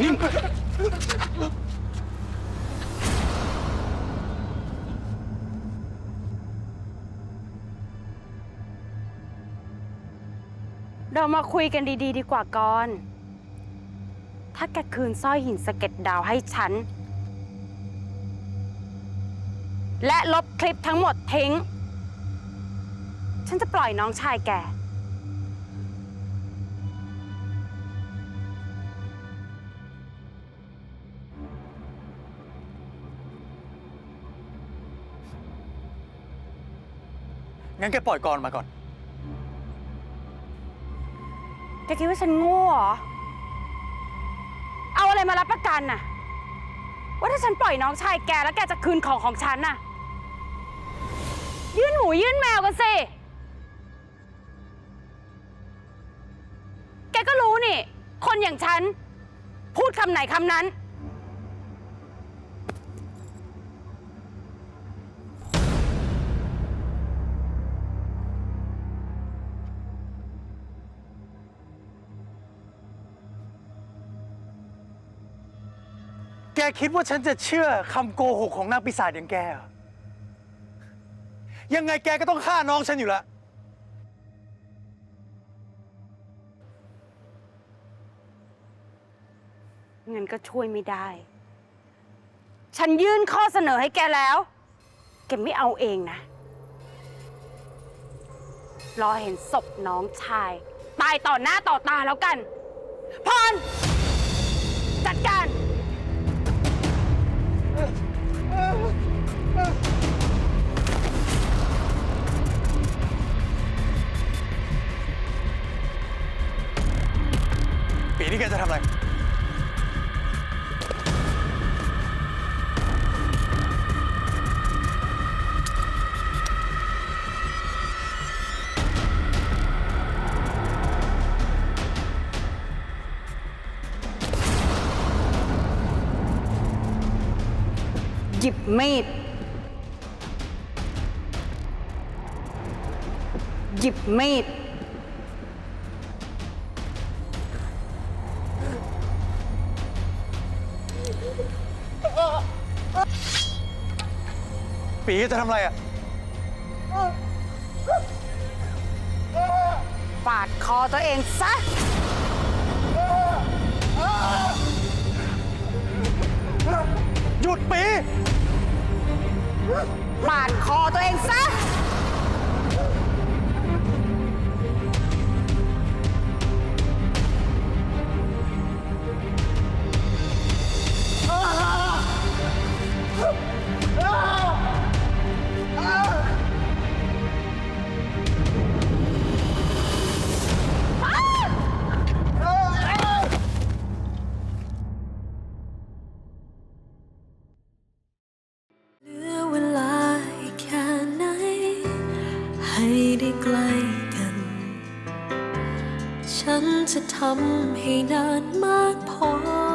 พิมพ์เรามาคุยกันดี ๆ ดีกว่าก่อน ถ้าแกคืนสร้อยหินสะเก็ดดาวให้ฉัน และลบคลิปทั้งหมดทิ้ง ฉันจะปล่อยน้องชายแก งั้นแกปล่อยกรมาก่อน แกคิดว่าฉันโง่เหรอ เอาอะไรมารับประกันน่ะ ว่าถ้าฉันปล่อยน้องชายแกแล้วแกจะคืนของของฉันน่ะ ยื่นหมูยื่นแมวกันสิ แกก็รู้นี่ คนอย่างฉัน พูดคำไหนคำนั้น แกคิดว่าฉันจะเชื่อคำโกหกของนางปีศาจอย่างแกเหรอยังไงแกก็ต้องฆ่าน้องฉันอยู่แล้วเงินก็ช่วยไม่ได้ ฉันยื่นข้อเสนอให้แกแล้ว แกไม่เอาเองนะ รอเห็นศพน้องชาย ตายต่อหน้าต่อตาแล้วกัน พร นี้แกจะทำอะไร หยิบมีด หยิบมีด ปีจะทำอะไรอะ ปาดคอตัวเองซะ หยุดปี ปาดคอตัวเองซะ ฉันจะทำให้นานมากพอ